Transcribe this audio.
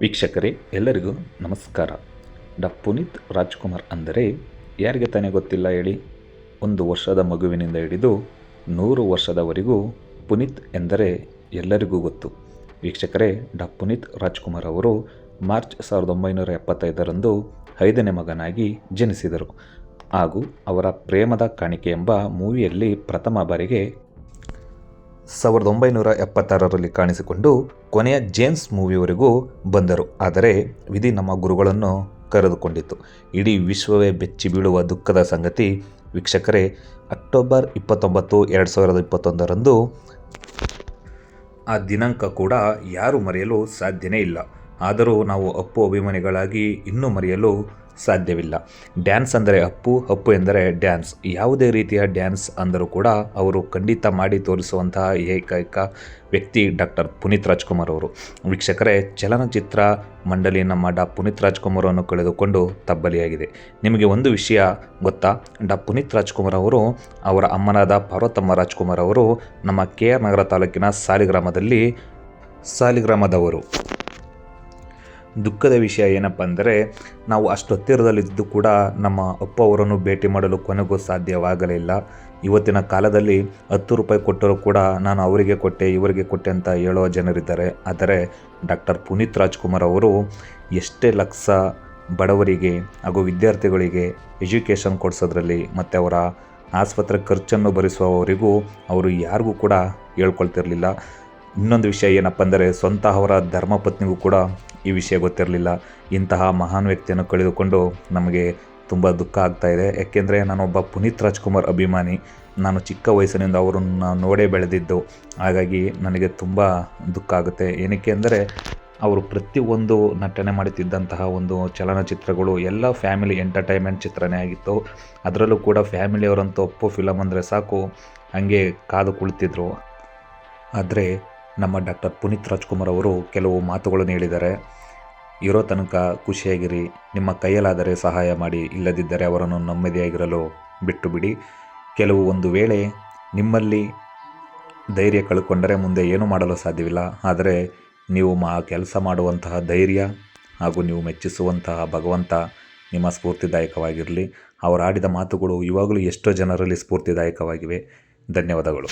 ವೀಕ್ಷಕರೇ, ಎಲ್ಲರಿಗೂ ನಮಸ್ಕಾರ. ಡಾ. ಪುನೀತ್ ರಾಜ್ಕುಮಾರ್ ಅಂದರೆ ಯಾರಿಗೆ ತಾನೇ ಗೊತ್ತಿಲ್ಲ ಹೇಳಿ? ಒಂದು ವರ್ಷದ ಮಗುವಿನಿಂದ ಹಿಡಿದು ನೂರು ವರ್ಷದವರೆಗೂ ಪುನೀತ್ ಎಂದರೆ ಎಲ್ಲರಿಗೂ ಗೊತ್ತು. ವೀಕ್ಷಕರೇ, ಡಾ. ಪುನೀತ್ ರಾಜ್ಕುಮಾರ್ ಅವರು ಮಾರ್ಚ್ ಸಾವಿರದ ಒಂಬೈನೂರ ಎಪ್ಪತ್ತೈದರಂದು ಐದನೇ ಮಗನಾಗಿ ಜನಿಸಿದರು. ಹಾಗೂ ಅವರ ಪ್ರೇಮದ ಕಾಣಿಕೆ ಎಂಬ ಮೂವಿಯಲ್ಲಿ ಪ್ರಥಮ ಬಾರಿಗೆ ಸಾವಿರದ ಒಂಬೈನೂರ ಎಪ್ಪತ್ತಾರರಲ್ಲಿ ಕಾಣಿಸಿಕೊಂಡು ಕೊನೆಯ ಜೇಮ್ಸ್ ಮೂವಿವರೆಗೂ ಬಂದರು. ಆದರೆ ವಿಧಿ ನಮ್ಮ ಗುರುಗಳನ್ನು ಕರೆದುಕೊಂಡಿತ್ತು. ಇಡೀ ವಿಶ್ವವೇ ಬೆಚ್ಚಿ ಬೀಳುವ ದುಃಖದ ಸಂಗತಿ ವೀಕ್ಷಕರೇ, ಅಕ್ಟೋಬರ್ ಇಪ್ಪತ್ತೊಂಬತ್ತು, ಎರಡು ಸಾವಿರದ ಇಪ್ಪತ್ತೊಂದರಂದು ಆ ದಿನಾಂಕ ಕೂಡ ಯಾರು ಮರೆಯಲು ಸಾಧ್ಯನೇ ಇಲ್ಲ. ಆದರೂ ನಾವು ಅಪ್ಪು ಅಭಿಮಾನಿಗಳಾಗಿ ಇನ್ನೂ ಮರೆಯಲು ಸಾಧ್ಯವಿಲ್ಲ. ಡ್ಯಾನ್ಸ್ ಅಂದರೆ ಅಪ್ಪು ಅಪ್ಪು ಎಂದರೆ ಡ್ಯಾನ್ಸ್. ಯಾವುದೇ ರೀತಿಯ ಡ್ಯಾನ್ಸ್ ಅಂದರೂ ಕೂಡ ಅವರು ಖಂಡಿತ ಮಾಡಿ ತೋರಿಸುವಂತಹ ಏಕೈಕ ವ್ಯಕ್ತಿ ಡಾಕ್ಟರ್ ಪುನೀತ್ ರಾಜ್ಕುಮಾರ್ ಅವರು. ವೀಕ್ಷಕರೇ, ಚಲನಚಿತ್ರ ಮಂಡಳಿ ನಮ್ಮ ಡಾ ಪುನೀತ್ ರಾಜ್ಕುಮಾರ್ ಅನ್ನು ಕಳೆದುಕೊಂಡು ತಬ್ಬಲಿಯಾಗಿದೆ. ನಿಮಗೆ ಒಂದು ವಿಷಯ ಗೊತ್ತಾ? ಡಾ. ಪುನೀತ್ ರಾಜ್ಕುಮಾರ್ ಅವರು, ಅವರ ಅಮ್ಮನಾದ ಪಾರ್ವತಮ್ಮ ರಾಜ್ಕುಮಾರ್ ಅವರು ನಮ್ಮ ಕೆ ಆರ್ ನಗರ ತಾಲೂಕಿನ ಸಾಲಿಗ್ರಾಮದಲ್ಲಿ ಸಾಲಿಗ್ರಾಮದವರು. ದುಃಖದ ವಿಷಯ ಏನಪ್ಪ ಅಂದರೆ, ನಾವು ಅಷ್ಟು ಹತ್ತಿರದಲ್ಲಿದ್ದು ಕೂಡ ನಮ್ಮ ಅಪ್ಪ ಅವರನ್ನು ಭೇಟಿ ಮಾಡಲು ಕೊನೆಗೂ ಸಾಧ್ಯವಾಗಲಿಲ್ಲ ಇವತ್ತಿನ ಕಾಲದಲ್ಲಿ ಹತ್ತು ರೂಪಾಯಿ ಕೊಟ್ಟರೂ ಕೂಡ ನಾನು ಅವರಿಗೆ ಕೊಟ್ಟೆ, ಇವರಿಗೆ ಕೊಟ್ಟೆ ಅಂತ ಹೇಳೋ ಜನರಿದ್ದಾರೆ. ಆದರೆ ಡಾಕ್ಟರ್ ಪುನೀತ್ ರಾಜ್ಕುಮಾರ್ ಅವರು ಎಷ್ಟೇ ಲಕ್ಷ ಬಡವರಿಗೆ ಹಾಗೂ ವಿದ್ಯಾರ್ಥಿಗಳಿಗೆ ಎಜುಕೇಷನ್ ಕೊಡಿಸೋದ್ರಲ್ಲಿ ಮತ್ತು ಅವರ ಆಸ್ಪತ್ರೆ ಖರ್ಚನ್ನು ಭರಿಸುವವರಿಗೂ ಅವರು ಯಾರಿಗೂ ಕೂಡ ಹೇಳ್ಕೊಳ್ತಿರಲಿಲ್ಲ. ಇನ್ನೊಂದು ವಿಷಯ ಏನಪ್ಪ ಅಂದರೆ, ಸ್ವಂತ ಅವರ ಧರ್ಮಪತ್ನಿಗೂ ಕೂಡ ಈ ವಿಷಯ ಗೊತ್ತಿರಲಿಲ್ಲ. ಇಂತಹ ಮಹಾನ್ ವ್ಯಕ್ತಿಯನ್ನು ಕಳೆದುಕೊಂಡು ನಮಗೆ ತುಂಬ ದುಃಖ ಆಗ್ತಾ ಇದೆ. ಯಾಕೆಂದರೆ ನಾನೊಬ್ಬ ಪುನೀತ್ ರಾಜ್ಕುಮಾರ್ ಅಭಿಮಾನಿ. ನಾನು ಚಿಕ್ಕ ವಯಸ್ಸಿನಿಂದ ಅವರನ್ನು ನೋಡೇ ಬೆಳೆದಿದ್ದು. ಹಾಗಾಗಿ ನನಗೆ ತುಂಬ ದುಃಖ ಆಗುತ್ತೆ. ಏನಕ್ಕೆ ಅಂದರೆ, ಅವರು ಪ್ರತಿಯೊಂದು ನಟನೆ ಮಾಡುತ್ತಿದ್ದಂತಹ ಒಂದು ಚಲನಚಿತ್ರಗಳು ಎಲ್ಲ ಫ್ಯಾಮಿಲಿ ಎಂಟರ್ಟೈನ್ಮೆಂಟ್ ಚಿತ್ರನೇ ಆಗಿತ್ತು. ಅದರಲ್ಲೂ ಕೂಡ ಫ್ಯಾಮಿಲಿಯವರಂತೂ ಒಪ್ಪೋ ಫಿಲಮ್ ಅಂದರೆ ಸಾಕು, ಹಾಗೆ ಕಾದು ಕುಳಿತಿದ್ರು. ಆದರೆ ನಮ್ಮ ಡಾಕ್ಟರ್ ಪುನೀತ್ ರಾಜ್ಕುಮಾರ್ ಅವರು ಕೆಲವು ಮಾತುಗಳನ್ನು ಹೇಳಿದ್ದಾರೆ. ಇರೋ ತನಕ ಖುಷಿಯಾಗಿರಿ, ನಿಮ್ಮ ಕೈಯಲ್ಲಾದರೆ ಸಹಾಯ ಮಾಡಿ, ಇಲ್ಲದಿದ್ದರೆ ಅವರನ್ನು ನೆಮ್ಮದಿಯಾಗಿರಲು ಬಿಟ್ಟು ಬಿಡಿ ಕೆಲವು ಒಂದು ವೇಳೆ ನಿಮ್ಮಲ್ಲಿ ಧೈರ್ಯ ಕಳ್ಕೊಂಡರೆ ಮುಂದೆ ಏನೂ ಮಾಡಲು ಸಾಧ್ಯವಿಲ್ಲ. ಆದರೆ ನೀವು ಮಾ ಕೆಲಸ ಮಾಡುವಂತಹ ಧೈರ್ಯ ಹಾಗೂ ನೀವು ಮೆಚ್ಚಿಸುವಂತಹ ಭಗವಂತ ನಿಮ್ಮ ಸ್ಫೂರ್ತಿದಾಯಕವಾಗಿರಲಿ. ಅವರು ಆಡಿದ ಮಾತುಗಳು ಇವಾಗಲೂ ಎಷ್ಟೋ ಜನರಲ್ಲಿ ಸ್ಫೂರ್ತಿದಾಯಕವಾಗಿವೆ. ಧನ್ಯವಾದಗಳು.